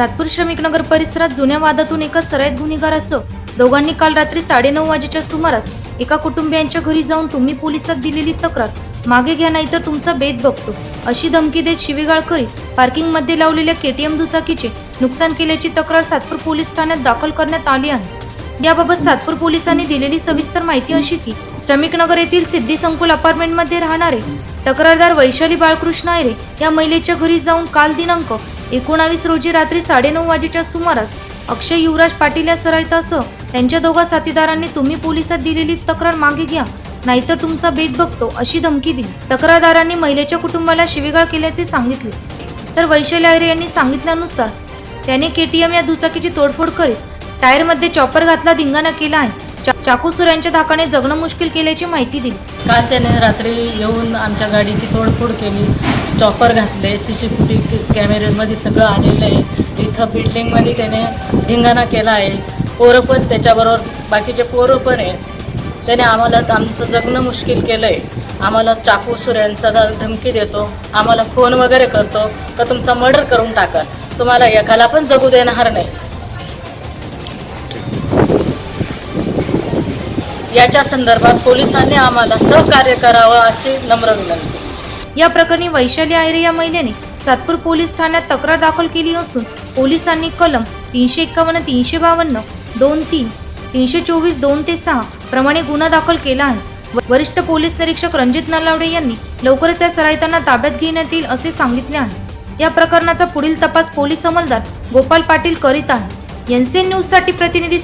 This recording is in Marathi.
सातपूर श्रमिक नगर परिसरात जुन्या वादातून एका सराईत गुन्हेगारासह दोघांनी काल रात्री साडेनऊ वाजेच्या सुमारास एका कुटुंबियांच्या घरी जाऊन तुम्ही पोलिसात दिलेली तक्रार मागे घ्या नाहीतर तुमचा बेत बघतो. अशी धमकी देत शिवेगाळ करीत पार्किंगमध्ये लावलेल्या केटीएम दुचाकीचे नुकसान केल्याची तक्रार सातपूर पोलीस ठाण्यात दाखल करण्यात आली आहे. याबाबत सातपूर पोलिसांनी दिलेली सविस्तर माहिती अशी की श्रमिक नगर येथील सिद्धी संकुल अपार्टमेंटमध्ये राहणारे तक्रारदार वैशाली बाळकृष्ण आयरे या महिलेच्या घरी जाऊन काल दिनांक एकोणावीस रोजी रात्री साडेनऊ वाजेच्या सुमारास अक्षय युवराज पाटील या सरायतासह त्यांच्या दोघा साथीदारांनी तुम्ही पोलिसात दिलेली तक्रार मागे घ्या नाहीतर तुमचा बेत बघतो अशी धमकी दिली. तक्रारदारांनी महिलेच्या कुटुंबाला शिवीगाळ केल्याचे सांगितले. तर वैशाली आयरे यांनी सांगितल्यानुसार त्याने केटीएम या दुचाकीची तोडफोड करीत टायरमध्ये चॉपर घातला धिंगाणा केला आहे. चाकूसुऱ्यांच्या चाकू सुऱ्यांच्या धाकाने जगणं मुश्किल केल्याची माहिती दिली. काल त्याने रात्री येऊन आमच्या गाडीची तोडफोड केली. चॉपर घातले सी सी टी व्ही कॅमेरेमध्ये सगळं आलेलं आहे. इथं बिल्डिंगमध्ये त्याने धिंगाणा केला आहे. पोरं पण त्याच्याबरोबर बाकीचे पोरं पण आहेत. त्याने आम्हाला आमचं जगणं मुश्किल केलं आहे आम्हाला चाकूसुऱ्यांचा धमकी देतो. आम्हाला फोन वगैरे करतो. का तुमचा मर्डर करून टाका. तुम्हाला एकाला पण जगू देणार नाही. याच्या संदर्भात पोलिसांनी आम्हाला सहकार्य करावं अशी नम्र विनंती. या प्रकरणी वैशाली आयरे या महिलेने सातपूर पोलीस ठाण्यात तक्रार दाखल केली असून पोलिसांनी कलम तीनशे एक्कावन्न तीनशे बावन्न दोन तीन तीनशे चोवीस दोन ते सहा प्रमाणे गुन्हा दाखल केला आहे. वरिष्ठ पोलीस निरीक्षक रणजित नलावडे यांनी लवकरच या सराईतांना ताब्यात घेण्यात येईल असे सांगितले आहे. या प्रकरणाचा पुढील तपास पोलीस अंमलदार गोपाल पाटील करीत आहे एनसीएन न्यूजसाठी प्रतिनिधी